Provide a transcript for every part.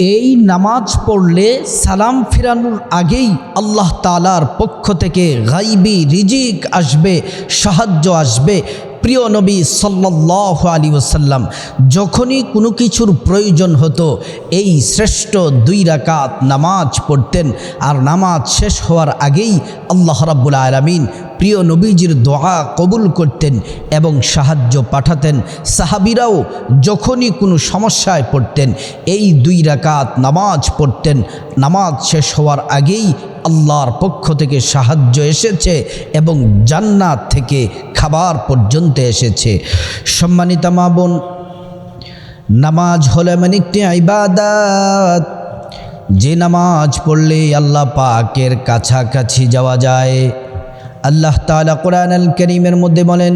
এই নামাজ পড়লে সালাম ফিরানোর আগেই আল্লাহ তালার পক্ষ থেকে গাইবি রিজিক আসবে, সাহায্য আসবে। প্রিয় নবী সাল্লাহ আলী ওসাল্লাম যখনই কোনো কিছুর প্রয়োজন হতো, এই শ্রেষ্ঠ দুই রাকাত নামাজ পড়তেন। আর নামাজ শেষ হওয়ার আগেই আল্লাহ রাব্বুল আলমিন প্রিয় নবীজির দোয়া কবুল করতেন এবং সাহায্য পাঠাতেন। সাহাবিরাও যখনই কোনো সমস্যায় পড়তেন, এই দুই রাকাত নামাজ পড়তেন। নামাজ শেষ হওয়ার আগেই আল্লাহর পক্ষ থেকে সাহায্য এসেছে এবং জান্নাত থেকে খাবার পর্যন্ত এসেছে। সম্মানিতা মা বোন, নামাজ হলে এমন একটি ইবাদাত। যে নামাজ পড়লে আল্লাহ পাকের কাছাকাছি যাওয়া যায়। আল্লাহ তালা কোরআন আল করিমের মধ্যে বলেন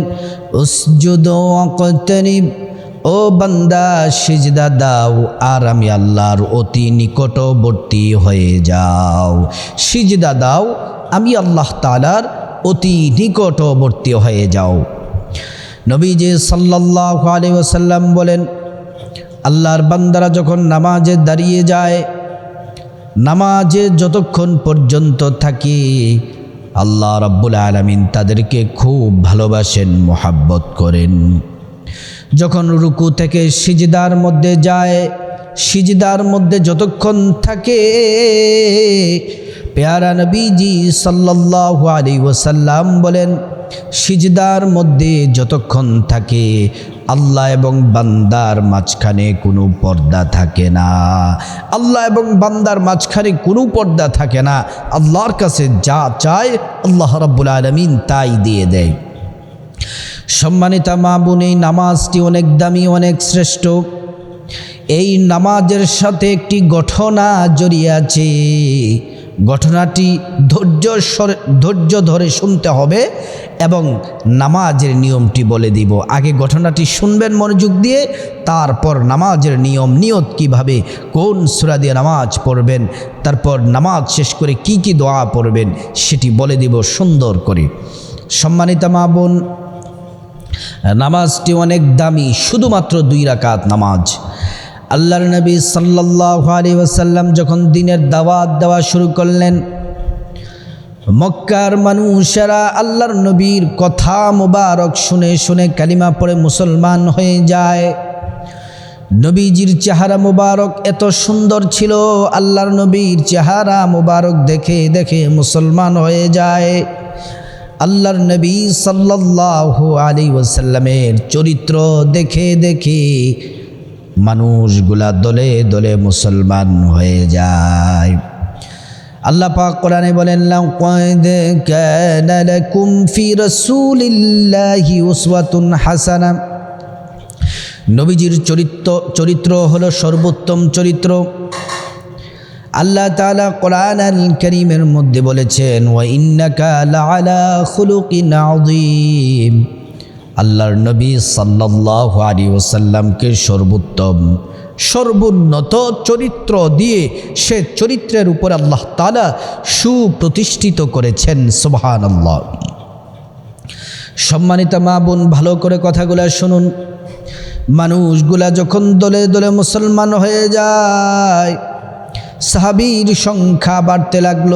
ও বান্দা, সিজদা দাও, আর আমি আল্লাহর অতি নিকটবর্তী হয়ে যাও। সিজদা দাও, আমি আল্লাহ তালার অতি নিকটবর্তী হয়ে যাও। নবীজি সাল্লাহ আলী ওসাল্লাম বলেন, আল্লাহর বান্দারা যখন নামাজে দাঁড়িয়ে যায়, নামাজে যতক্ষণ পর্যন্ত থাকে আল্লাহ রাব্বুল আলমিন তাদেরকে খুব ভালোবাসেন, মোহাব্বত করেন। যখন রুকু থেকে সিজদার মধ্যে যায়, সিজদার মধ্যে যতক্ষণ থাকে, পেয়ারা নবীজি সাল্লাল্লাহু আলী ওসাল্লাম বলেন, সিজদার মধ্যে যতক্ষণ থাকে আল্লাহ এবং বান্দার মাঝখানে কোনো পর্দা থাকে না। আল্লাহ এবং বান্দার মাঝখানে কোনো পর্দা থাকে না। আল্লাহর কাছে যা চায় আল্লাহ রাব্বুল আলমিন তাই দিয়ে দেয়। সম্মানিতা মা বোন, এই নামাজটি অনেক দামি, অনেক শ্রেষ্ঠ। এই নামাজের সাথে একটি ঘটনা জড়িয়ে আছে। ঘটনাটি ধৈর্য ধৈর্য ধরে শুনতে হবে এবং নামাজের নিয়মটি বলে দিব। আগে ঘটনাটি শুনবেন মনোযোগ দিয়ে, তারপর নামাজের নিয়ম, নিয়ত কীভাবে, কোন সুরা দিয়ে নামাজ পড়বেন, তারপর নামাজ শেষ করে কি কি দোয়া পড়বেন সেটি বলে দিব সুন্দর করে। সম্মানিতা মা বোন, নামাজটি অনেক দামি, শুধুমাত্র দুই রাকাত নামাজ। আল্লাহর নবী সাল্লাহ আলী ওসাল্লাম যখন দিনের দাওয়াত দেওয়া শুরু করলেন, মক্কার মানুষেরা আল্লাহর নবীর কথা মোবারক শুনে শুনে কালিমা পড়ে মুসলমান হয়ে যায়। নবীজির চেহারা মোবারক এত সুন্দর ছিল, আল্লাহর নবীর চেহারা মোবারক দেখে দেখে মুসলমান হয়ে যায়। আল্লাহর নবী সাল্লাল্লাহু আলী ওসাল্লামের চরিত্র দেখে দেখে মানুষগুলা দলে দলে মুসলমান হয়ে যায়। আল্লাহ পাক কোরআনে বলেন, লাউ লাকাদ কানা লাকুম ফি রাসূলিল্লাহি উসওয়াতুন হাসানা। নবীজির চরিত্র চরিত্র হলো সর্বোত্তম চরিত্র। আল্লাহ তাআলা কোরআন আল করিমের মধ্যে বলেছেন, ওয়া ইন্নাকা লাআলা খুলুকিন আযীম। আল্লাহর নবী সাল্লাল্লাহু আলাইহি ওয়াসাল্লামকে সর্বোত্তম, সর্বোন্নত চরিত্র দিয়ে সে চরিত্রের উপর আল্লাহ তাআলা সুপ্রতিষ্ঠিত করেছেন, সুবহানাল্লাহ। সম্মানিত মা বোন, ভালো করে কথাগুলো শুনুন। মানুষগুলা যখন দলে দলে মুসলমান হয়ে যায়, সাহাবীর সংখ্যা বাড়তে লাগল।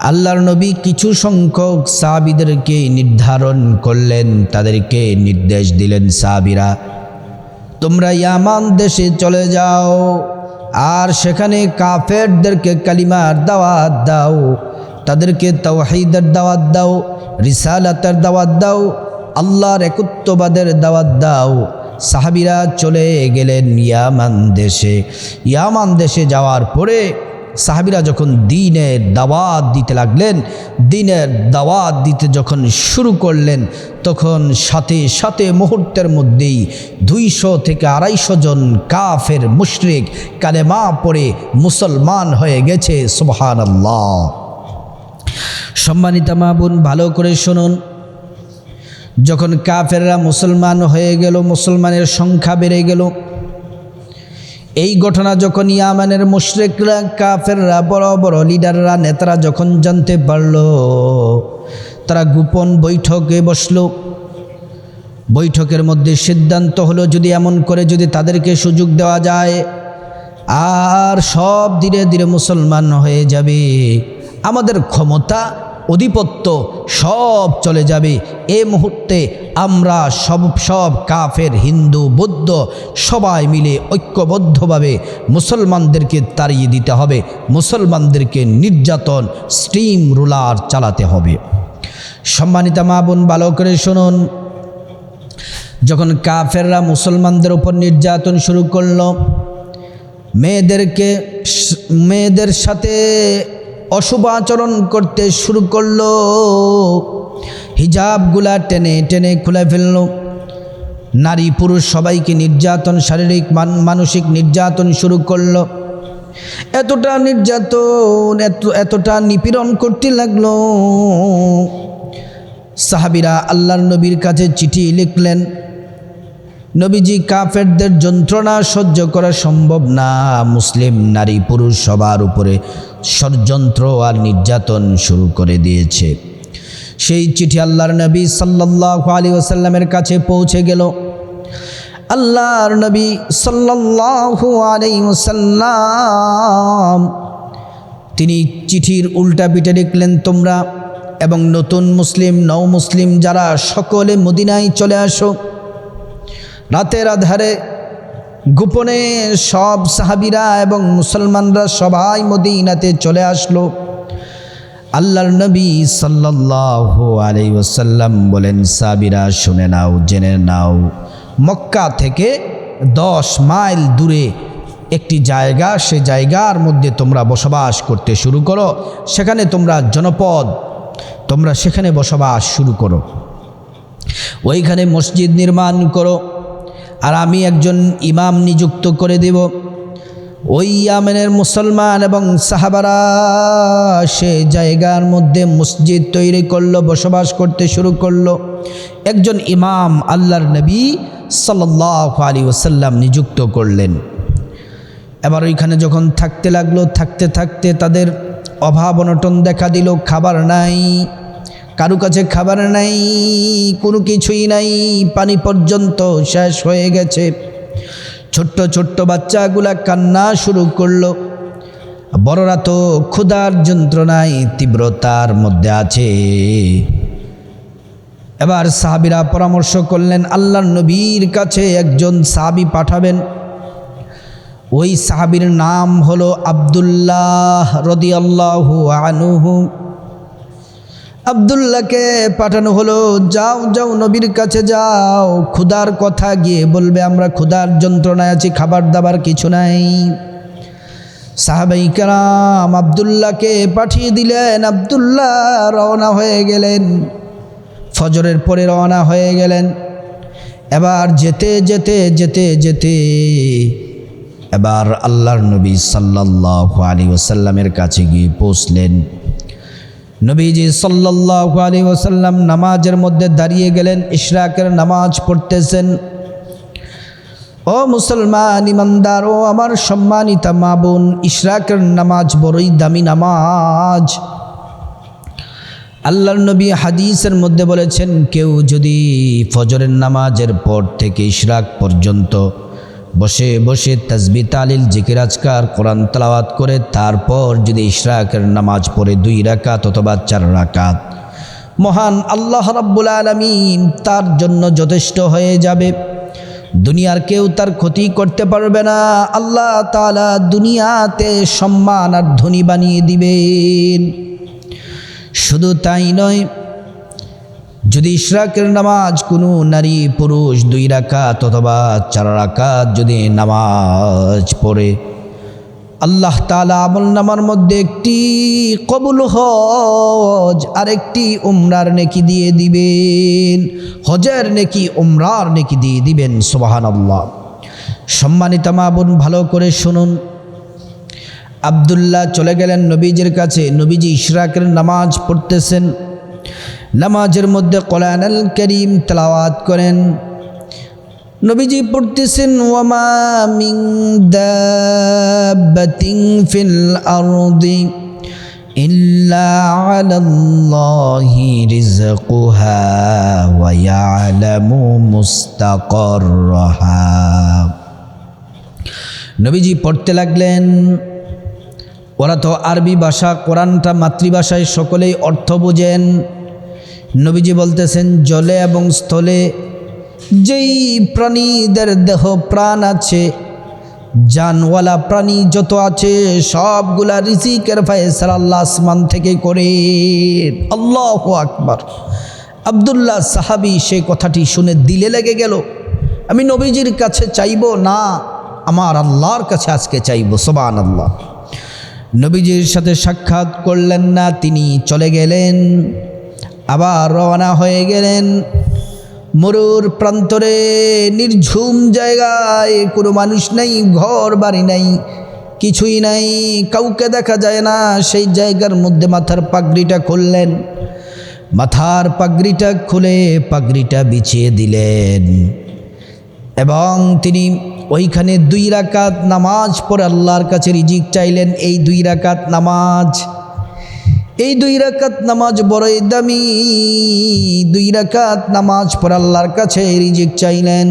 আল্লাহর নবী কিছু সংখ্যক সাহাবিদেরকে নির্ধারণ করলেন, তাদেরকে নির্দেশ দিলেন, সাহাবিরা, তোমরা ইয়ামান দেশে চলে যাও, আর সেখানে কাফেরদেরকে কালিমার দাওয়াত দাও, তাদেরকে তাওহীদের দাওয়াত দাও, রিসালাতের দাওয়াত দাও, আল্লাহর একত্ববাদের দাওয়াত দাও। সাহাবিরা চলে গেলেন ইয়ামান দেশে। ইয়ামান দেশে যাওয়ার পরে সাহাবিরা যখন দিনের দাওয়াত দিতে লাগলেন দিনের দাওয়াত দিতে যখন শুরু করলেন, তখন সাথে সাথে মুহূর্তের মধ্যেই দুইশো থেকে আড়াইশো জন কাফের মুশরিক কালেমা পড়ে মুসলমান হয়ে গেছে সুবহান আল্লাহ সম্মানিতা মা বোন, ভালো করে শুনুন। যখন কাফেররা মুসলমান হয়ে গেল, মুসলমানের সংখ্যা বেড়ে গেল এই ঘটনা যখন ইয়ামানের মুশরেকরা, কাফেররা, বড় বড় লিডাররা, নেতারা যখন জানতে পারল, তারা গোপন বৈঠকে বসল। বৈঠকের মধ্যে সিদ্ধান্ত হলো, যদি এমন করে যদি তাদেরকে সুযোগ দেওয়া যায়, আর সব ধীরে ধীরে মুসলমান হয়ে যাবে। আমাদের ক্ষমতা অধিপত্য সব চলে যাবে। এ মুহূর্তে আমরা সব সব কাফের, হিন্দু, বৌদ্ধ সবাই মিলে ঐক্যবদ্ধভাবে মুসলমানদেরকে তাড়িয়ে দিতে হবে। মুসলমানদেরকে নির্যাতন স্টিম রুলার চালাতে হবে। সম্মানিত মা বোন, ভালো করে শুনুন। যখন কাফেররা মুসলমানদের উপর নির্যাতন শুরু করল, মেয়েদেরকে, মেয়েদের সাথে অশুভ আচরণ করতে শুরু করল। হিজাবগুলা টেনে টেনে খুলে ফেলল। নারী পুরুষ সবাইকে নির্যাতন, শারীরিক মানসিক নির্যাতন শুরু করল। এতটা নির্যাতন, এত, এতটা নিপীড়ন করতে লাগল। সাহাবিরা আল্লাহর নবীর কাছে চিঠি লিখলেন, নবীজি কাফেরদের যন্ত্রণা সহ্য করা সম্ভব না। মুসলিম নারী পুরুষ সবার উপরে ষড়যন্ত্র আর নির্যাতন শুরু করে দিয়েছে। সেই চিঠি আল্লাহর নবী সাল্লাহ আলী ওসাল্লামের কাছে পৌঁছে গেল। আল্লাহর নবী সাল্লাহ আলী ওসাল্লাম তিনি চিঠির উল্টা পিঠে লিখলেন, তোমরা এবং নতুন মুসলিম নৌ মুসলিম যারা সকলে মদিনায় চলে আসো, রাতের আধারে গোপনে সব সাহাবিরা এবং মুসলমানরা সবাই মদিনাতে চলে আসলো। আল্লাহর নবী সাল্লাহ আলাই ওসাল্লাম বলেন সাবিরা শুনে নাও, জেনে নাও। মক্কা থেকে দশ মাইল দূরে একটি জায়গা, সে জায়গার মধ্যে তোমরা বসবাস করতে শুরু করো। সেখানে তোমরা জনপদ, তোমরা সেখানে বসবাস শুরু করো। ওইখানে মসজিদ নির্মাণ করো। আর আমি একজন ইমাম নিযুক্ত করে দেব। ওই ইয়ামেনের মুসলমান এবং সাহাবারা সে জায়গার মধ্যে মসজিদ তৈরি করল, বসবাস করতে শুরু করল। একজন ইমাম আল্লাহর নবী সাল্লাহ আলী ওসাল্লাম নিযুক্ত করলেন। এবার ওইখানে যখন থাকতে লাগল, থাকতে থাকতে তাদের অভাব অনটন দেখা দিল, খাবার নাই। কারু কাছে খাবার নাই, কোনো কিছুই নাই, পানি পর্যন্ত শেষ হয়ে গেছে। ছোট্ট ছোট্ট বাচ্চাগুলা কান্না শুরু করল। বড়রা তো ক্ষুধার যন্ত্রণায় তীব্রতার মধ্যে আছে। এবার সাহাবিরা পরামর্শ করলেন আল্লাহ নবীর কাছে একজন সাহাবি পাঠাবেন। ওই সাহাবির নাম হলো আবদুল্লাহ রদি আল্লাহ আনুহু। আবদুল্লাহকে পাঠানো হলো, যাও যাও নবীর কাছে যাও। ক্ষুধার কথা গিয়ে বলবে, আমরা ক্ষুধার যন্ত্রণায় আছি, খাবার দাবার কিছু নাই। সাহাবাই কালাম আবদুল্লাহকে পাঠিয়ে দিলেন। আবদুল্লাহ রওনা হয়ে গেলেন। ফজরের পরে রওনা হয়ে গেলেন। এবার যেতে যেতে যেতে যেতে, এবার আল্লাহর নবী সাল্লাহ আলী ওসাল্লামের কাছে গিয়ে পৌঁছলেন। নবীজি সাল্লাহ আলী ওসাল্লাম নামাজের মধ্যে দাঁড়িয়ে গেলেন, ইশরাকের নামাজ পড়তেছেন। ও মুসলমান ইমানদার, ও আমার সম্মানিতা মা বোন, ইশরাকের নামাজ বড়ই দামি নামাজ। আল্লাহর নবী হাদিসের মধ্যে বলেছেন, কেউ যদি ফজরের নামাজের পর থেকে ইশরাক পর্যন্ত বসে বসে তসবি তালিল জিকিরাজকার কোরআন তালাওয়াত করে তারপর যদি ইশরাকের নামাজ পড়ে দুই রাকাত অথবা চার রাকাত। মহান আল্লাহ রাব্বুল আলমিন তার জন্য যথেষ্ট হয়ে যাবে। দুনিয়ার কেউ তার ক্ষতি করতে পারবে না। আল্লাহ তালা দুনিয়াতে সম্মান আর ধনী বানিয়ে দিবেন। শুধু তাই নয় যদি ইশরাকের নামাজ কোনো নারী, পুরুষ দুই রাকাত অথবা চার রাকাত যদি নামাজ পড়ে, আল্লাহ তালা আমল নামার মধ্যে একটি কবুল হজ আর একটি উমরার নেকি দিয়ে দিবেন, হজের নেকি, উমরার নেকি দিয়ে দিবেন সোবাহান আল্লাহ সম্মানিত মা বোন, ভালো করে শুনুন। আবদুল্লাহ চলে গেলেন নবীজির কাছে, নবীজি ইশরাকের নামাজ পড়তেছেন। নামাজের মধ্যে কোরআন আল করিম তেলাওয়াত করেন। নবীজি পড়তেছেন, ওয়ামা মিং দাবাতিং ফিল আরদি ইল্লা আলাল্লাহি রিজকুহা ওয়া ইয়ালামু মুস্তাকাররাহা নবীজি পড়তে লাগলেন, ওরা তো আরবি ভাষা, কোরআনটা মাতৃভাষায় সকলেই অর্থ বোঝেন। নবীজি বলতেছেন, জলে এবং স্থলে যেই প্রাণীদের দেহ প্রাণ আছে, জানওয়ালা প্রাণী যত আছে, সবগুলা রিজিকের ফায়সালা আল্লাহ আসমান থেকে করে। আল্লাহ আকবার। আবদুল্লাহ সাহাবি সেই কথাটি শুনে দিলে লেগে গেল। আমি নবীজির কাছে চাইব না, আমার আল্লাহর কাছে আজকে চাইব সোবান আল্লাহ নবীজির সাথে সাক্ষাৎ করলেন না, তিনি চলে গেলেন। আবার রওনা হয়ে গেলেন মরুর প্রান্তরে, নির্ঝুম জায়গায়। কোনো মানুষ নেই, ঘর, বাড়ি নাই, কিছুই নাই। কাউকে দেখা যায় না, সেই জায়গার মধ্যে মাথার পাগড়িটা খুললেন। মাথার পাগড়িটা খুলে পাগড়িটা বিছিয়ে দিলেন। এবং তিনি ওইখানে দুই রাকাত নামাজ পড়ে আল্লাহর কাছে রিজিক চাইলেন। এই দুই রাকাত নামাজ এই দুই রাকাত নামাজ বড়ই দামি। দুই রাকাত নামাজ পড়ে আল্লাহর কাছে রিজিক চাইলেন।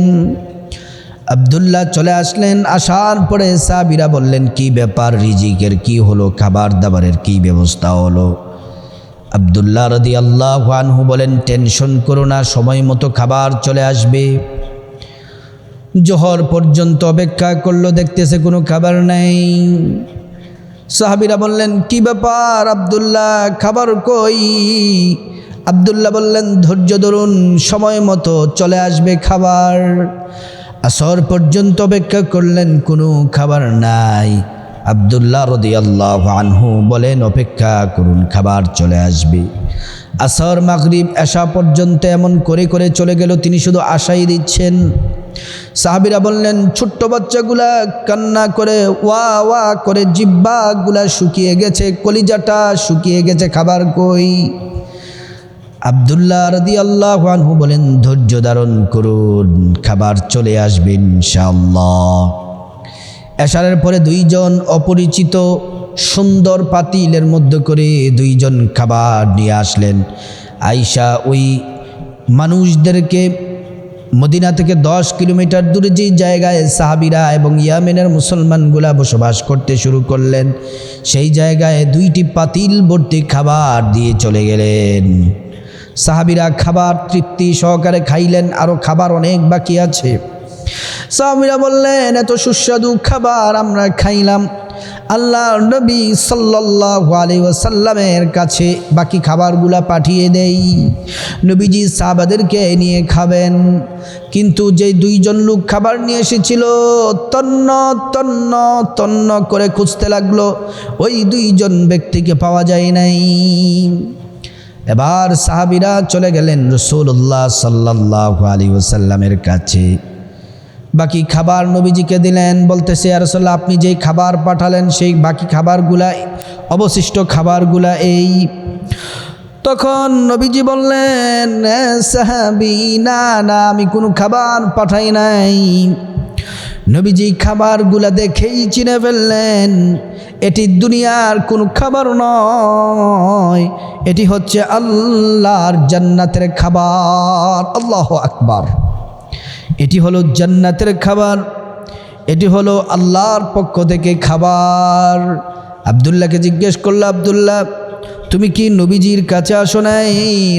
আবদুল্লাহ চলে আসলেন, আসার পরে সাবিরা বললেন, কি ব্যাপার রিজিকের? কি হলো? খাবার দাবারের কি ব্যবস্থা হলো? আবদুল্লাহ রদি আল্লাহ আনহু বলেন, টেনশন করো না, সময় মতো খাবার চলে আসবে। জহর পর্যন্ত অপেক্ষা করল, দেখতেছে কোনো খাবার নাই। সাহাবিরা বললেন, কি ব্যাপার আবদুল্লাহ, খাবার কই? আবদুল্লাহ বললেন, ধৈর্য ধরুন, সময় মতো চলে আসবে খাবার। আসর পর্যন্ত অপেক্ষা করলেন, কোনো খাবার নাই। আবদুল্লাহ রদি আল্লাহ আনহু বলেন, অপেক্ষা করুন, খাবার চলে আসবে। আসর, মাগরিব এসা পর্যন্ত এমন করে করে চলে গেল, তিনি শুধু আশাই দিচ্ছেন। সাহাবিরা বললেন, ছোট্ট বাচ্চাগুলা কান্না করে, ওয়া ওয়া করে জিব্বাগুলা শুকিয়ে গেছে, কলিজাটা শুকিয়ে গেছে, খাবার কই? আবদুল্লাহ রদি আল্লাহ আনহু বলেন, ধৈর্য ধারণ করুন, খাবার চলে আসবে ইনশাআল্লাহ। এশারের পরে দুইজন অপরিচিত সুন্দর পাতিলের মধ্যে করে দুইজন খাবার নিয়ে আসলেন। আইসা ওই মানুষদেরকে মদিনা থেকে দশ কিলোমিটার দূরে যে জায়গায় সাহাবিরা এবং ইয়ামেনের মুসলমানগুলা বসবাস করতে শুরু করলেন, সেই জায়গায় দুইটি পাতিল ভর্তি খাবার দিয়ে চলে গেলেন। সাহাবিরা খাবার তৃপ্তি সহকারে খাইলেন আরও খাবার অনেক বাকি আছে। সাহাবিরা বললেন, এত সুস্বাদু খাবার আমরা খাইলাম। আল্লাহ নবী সাল্লাল্লাহু আলাইহি ওয়াসাল্লামের কাছে বাকি খাবারগুলা পাঠিয়ে দেই। নবীজি সাহাবাদেরকে নিয়ে খাবেন। কিন্তু যে দুইজন লোক খাবার নিয়ে এসেছিল, তন্ন তন্ন তন্ন করে খুঁজতে লাগল। ওই দুইজন ব্যক্তিকে পাওয়া যায় নাই। এবার সাহাবিরা চলে গেলেন রসুল্লাহ সাল্লাহ আলী কাছে। বাকি খাবার নবীজিকে দিলেন, বলতেছে আরসল্লাহ আপনি যেই খাবার পাঠালেন, সেই বাকি খাবারগুলা, অবশিষ্ট খাবারগুলা এই। তখন নবীজি বললেন, "এ সাহাবি, না না, আমি কোনো খাবার পাঠাই নাই। নবীজি খাবারগুলা দেখেই চিনে ফেললেন, এটি দুনিয়ার কোনো খাবার নয়, এটি হচ্ছে আল্লাহর জান্নাতের খাবার। আল্লাহ আকবার। এটি হলো জান্নাতের খাবার এটি হলো আল্লাহর পক্ষ থেকে খাবার। আবদুল্লাহকে জিজ্ঞেস করল আবদুল্লাহ তুমি কি নবীজির কাছে আসো নাই?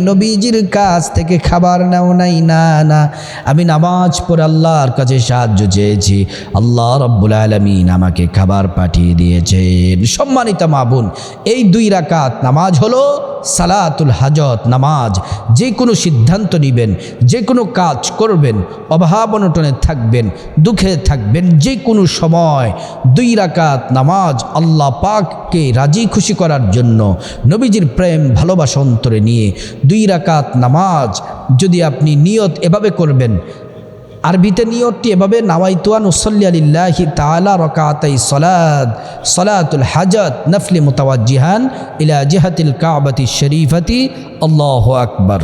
নবীজির কাছ থেকে খাবার নাও নাই? না না। আমি নামাজ পড়ে আল্লাহর কাছে সাহায্য চেয়েছি। আল্লাহ রব্বুল আলমিন আমাকে খাবার পাঠিয়ে দিয়েছেন। সম্মানিত মা বোন, এই দুই রাকাত নামাজ হলো সালাতুল হাজত, নামাজ। যে কোনো সিদ্ধান্ত নেবেন, যে কোনো কাজ করবেন, অভাব অনটনে থাকবেন, দুঃখে থাকবেন, যে কোনো সময় দুই রাকাত নামাজ আল্লাহ পাককে রাজি খুশি করার জন্য নবীজির প্রেম, ভালোবাসা অন্তরে নিয়ে দুই রাকাত নামাজ যদি আপনি নিয়ত এভাবে করবেন, আরবিতে নিয়তটি এভাবে নাওয়াইতুয়ান উসল্লি আলিল্লাহি তালা রকাতাই সলাদ সলাতুল হাজত নফলি মুতাওয়াজিহান ইলা জিহাতিল কাবাতি শরীফাতি, আল্লাহ আকবর।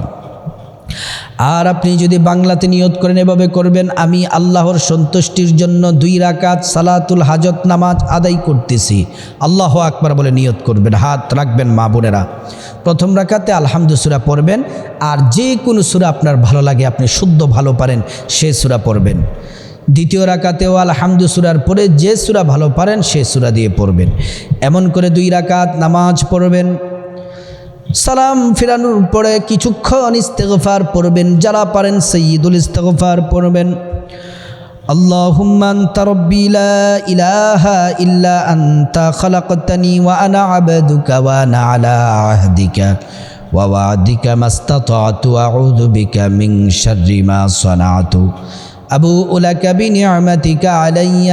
আর আপনি যদি বাংলাতে নিয়ত করেন, এভাবে করবেন, আমি আল্লাহর সন্তুষ্টির জন্য দুই রাকাত সালাতুল হাজত নামাজ আদায় করতেছি। আল্লাহ আকবার বলে নিয়ত করবেন, হাত রাখবেন মা বোনেরা। প্রথম রাকাতে আলহামদু সুরা পড়বেন, আর যে কোনো সুরা আপনার ভালো লাগে, আপনি শুদ্ধ ভালো পারেন, সে সুরা পড়বেন। দ্বিতীয় রাকাতেও আলহামদু সুরার পরে যে সুরা ভালো পারেন, সে সুরা দিয়ে পড়বেন। এমন করে দুই রাকাত নামাজ পড়বেন সালাম ফিরানোর পরে কিছুক্ষণ ইস্তেগফার পড়বেন যারা পারেন সৈয়দুল ইস্তেগফার পড়বেন اللهم أنت ربي لا إله إلا أنت خلقتني وأنا عبدك وأنا على عهدك ووعدك ما استطعت أعوذ بك من شر ما صنعت أبوء لك بنعمتك عليّ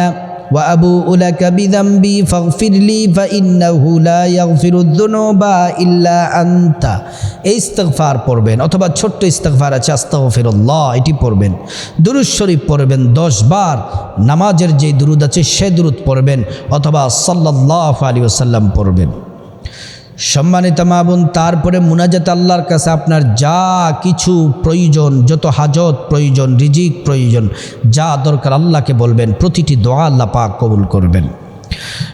وأبوء لك بذنبي فاغفر لي فإنه لا يغفر الذنوب إلا أنت এই ইস্তেগফার পড়বেন অথবা ছোট্ট ইস্তেগফার আছে আস্তাগফিরুল্লাহ এটি পড়বেন দুরুদ শরীফ পড়বেন দশ বার নামাজের যে দুরুদ আছে সে দুরুদ পড়বেন অথবা সাল্লাল্লাহু আলাইহি ওয়াসাল্লাম পড়বেন সম্মানিত মাবুন তারপরে মুনাজাত আল্লাহর কাছে আপনার যা কিছু প্রয়োজন, যত হাজত প্রয়োজন, রিজিক প্রয়োজন, যা দরকার আল্লাহকে বলবেন, প্রতিটি দোয়া আল্লাহ পাক কবুল করবেন।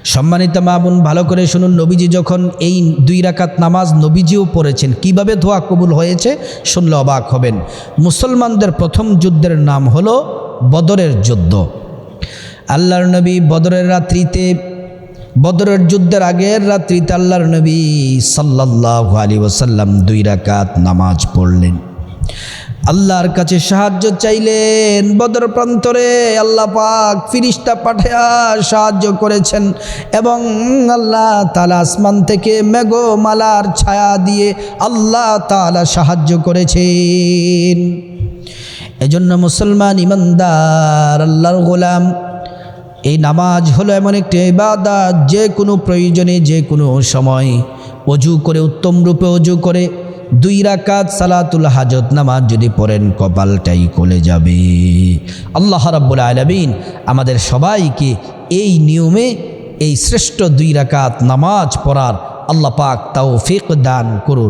সম্মানিত মাবুন ভালো করে শুনুন, নবীজি যখন এই দুই রাকাত নামাজ নবীজিও পড়েছেন, কীভাবে দোয়া কবুল হয়েছে, শুনলে অবাক হবেন। মুসলমানদের প্রথম যুদ্ধের নাম হলো বদরের যুদ্ধ। আল্লাহর নবী বদরের রাত্রিতে বদরের যুদ্ধের আগের রাত্রিতে আল্লাহর নবী সাল্লাহ আলী ওসাল্লাম দুই রাকাত নামাজ পড়লেন। আল্লাহর কাছে সাহায্য চাইলেন, বদর প্রান্তরে আল্লাহ পাক ফিরিস্তা পাঠায়া সাহায্য করেছেন এবং আল্লাহ তালা আসমান থেকে মেঘমালার ছায়া দিয়ে আল্লাহ তালা সাহায্য করেছেন। এজন্য মুসলমান ইমানদার, আল্লাহর গোলাম এই নামাজ হলো এমন একটি ইবাদত, যে কোনো প্রয়োজনে, যে কোনো সময়। অজু করে, উত্তম রূপে অজু করে, দুই রাকাত সালাতুল হাজত নামাজ যদি পড়েন, কপালটাই কলে যাবে। আল্লাহ রাব্বুল আলমিন আমাদের সবাইকে এই নিয়মে এই শ্রেষ্ঠ দুই রাকাত নামাজ পড়ার আল্লাহ পাক তাও দান করুন।